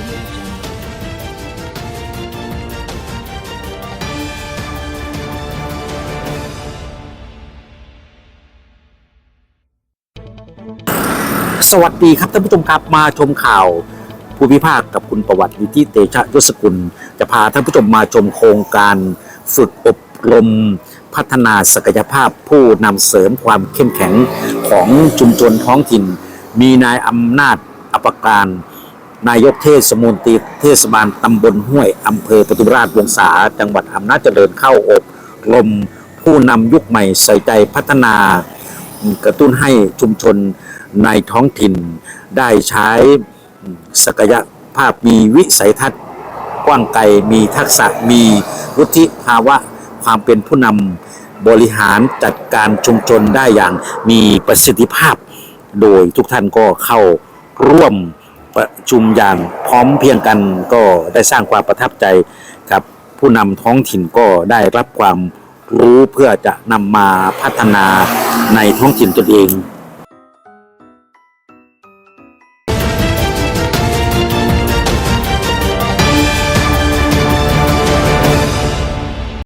สวัสดีครับท่านผู้ชมครับมาชมข่าวผู้พิพากกับคุณประวัติอยู่ที่เตชะยศกุล จะพาท่านผู้ชมมาชมโครงการฝึกอบรมพัฒนาศักยภาพผู้นำเสริมความเข้มแข็งของชุมชนท้องถิ่น มีนายอำนาจอปการ นายกเทศมนตรีเทศบาลตำบลห้วยอำเภอปทุมราชวงศาจังหวัดอำนาจเจริญเข้าอบรมผู้นำยุคใหม่ใส่ใจพัฒนากระตุ้นให้ชุมชนในท้องถิ่น ได้ใช้ศักยภาพมีวิสัยทัศน์ กว้างไกลมีทักษะมีวุฒิภาวะความเป็นผู้นำบริหารจัดการชุมชนได้อย่างมีประสิทธิภาพ โดยทุกท่านก็เข้าร่วม ประชุมอย่างพร้อมเพียงกันก็ได้สร้างความประทับใจครับ ผู้นำท้องถิ่นก็ได้รับความรู้เพื่อจะนำมาพัฒนาในท้องถิ่นตนเอง